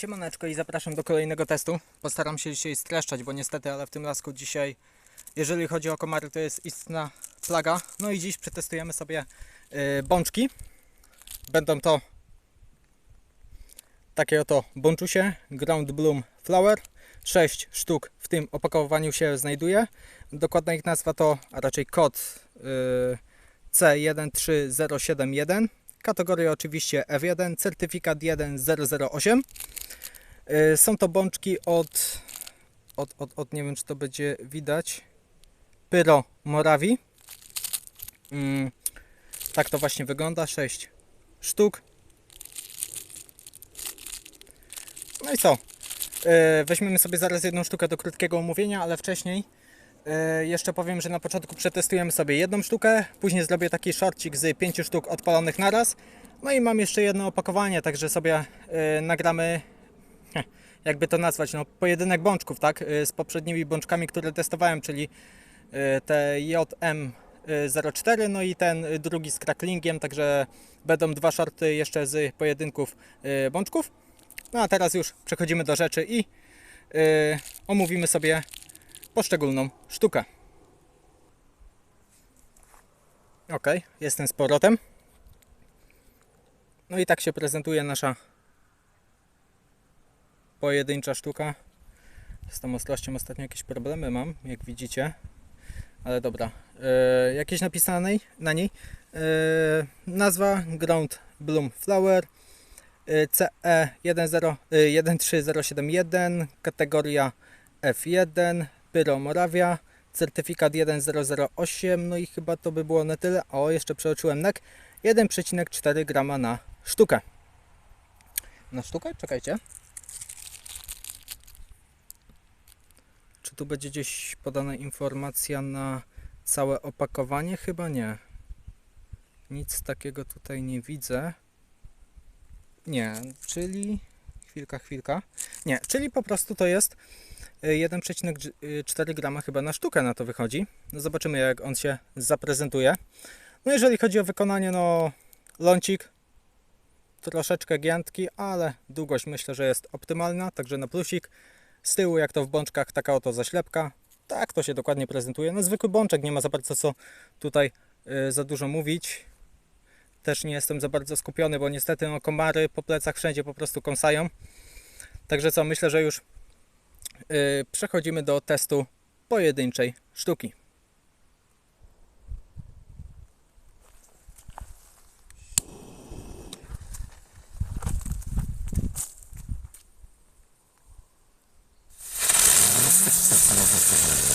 Siemaneczko i zapraszam do kolejnego testu. Postaram się dzisiaj streszczać, bo niestety, ale w tym lasku dzisiaj, jeżeli chodzi o komary, to jest istna plaga. No i dziś przetestujemy sobie y, bączki. Będą to takie oto bączusie Ground Bloom Flower. 6 sztuk w tym opakowaniu się znajduje. Dokładna ich nazwa to, a raczej kod y, C13071. Kategoria oczywiście F1, certyfikat 1008. Y, Są to bączki od, od, od, od, nie wiem czy to będzie widać, Pyro Morawi. Mm, tak to właśnie wygląda, 6 sztuk. No i co? Y, Weźmiemy sobie zaraz jedną sztukę do krótkiego omówienia, ale wcześniej y, jeszcze powiem, że na początku przetestujemy sobie jedną sztukę, później zrobię taki shortcik z pięciu sztuk odpalonych naraz. No i mam jeszcze jedno opakowanie, także sobie nagramy, jakby to nazwać, no pojedynek bączków, tak? Y, Z poprzednimi bączkami, które testowałem, czyli y, te JM04, no i ten y, drugi z cracklingiem, także będą dwa shorty jeszcze z pojedynków y, bączków. No a teraz już przechodzimy do rzeczy i y, omówimy sobie poszczególną sztukę. Ok, jestem z powrotem. No i tak się prezentuje nasza pojedyncza sztuka. Z tą ostrością ostatnio jakieś problemy mam, jak widzicie. Ale dobra. E, jakieś napisane na niej? E, nazwa Ground Bloom Flower. E, CE 13071, kategoria F1, Pyro Moravia, certyfikat 1008, no i chyba to by było na tyle. O, jeszcze przeoczyłem NEK. 1,4 grama na sztukę. Na sztukę? Czekajcie. Tu będzie gdzieś podana informacja na całe opakowanie? Chyba nie. Nic takiego tutaj nie widzę. Nie, czyli chwilka, chwilka. Nie, czyli po prostu to jest y, 1,4 grama chyba na sztukę na to wychodzi. No zobaczymy jak on się zaprezentuje. No jeżeli chodzi o wykonanie, no lącik troszeczkę giętki, ale długość myślę, że jest optymalna, także na plusik. Z tyłu jak to w bączkach taka oto zaślepka. Tak to się dokładnie prezentuje. No zwykły bączek, nie ma za bardzo co tutaj y, za dużo mówić też nie jestem za bardzo skupiony, bo niestety no, komary po plecach wszędzie po prostu kąsają. Także co, myślę, że już yy, przechodzimy do testu pojedynczej sztuki. Gracias.